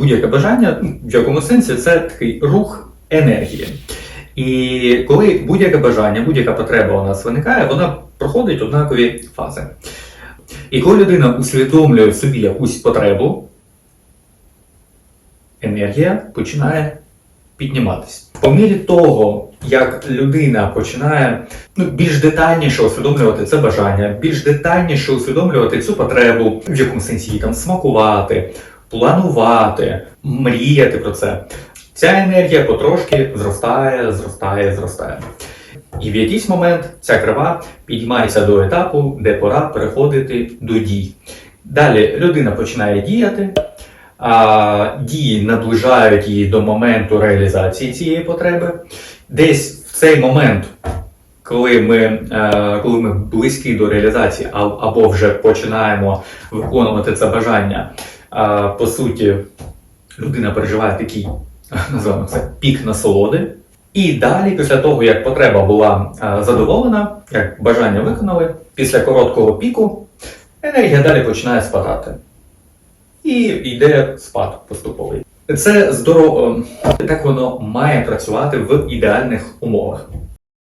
Будь-яке бажання, ну, в якому сенсі, це такий рух енергії. І коли будь-яке бажання, будь-яка потреба у нас виникає, вона проходить однакові фази. І коли людина усвідомлює собі якусь потребу, енергія починає підніматись. По мірі того, як людина починає ну, більш детальніше усвідомлювати це бажання, більш детальніше усвідомлювати цю потребу, в якому сенсі її там смакувати, планувати, мріяти про це, ця енергія потрошки зростає, зростає, зростає. І в якийсь момент ця крива підіймається до етапу, де пора переходити до дій. Далі людина починає діяти, а дії наближають її до моменту реалізації цієї потреби. Десь в цей момент, коли ми, е, коли ми близькі до реалізації, або вже починаємо виконувати це бажання, по суті, людина переживає такий, називаємо це пік насолоди. І далі, після того, як потреба була задоволена, як бажання виконали, після короткого піку енергія далі починає спадати. І йде спад поступовий. Це здорово, так воно має працювати в ідеальних умовах.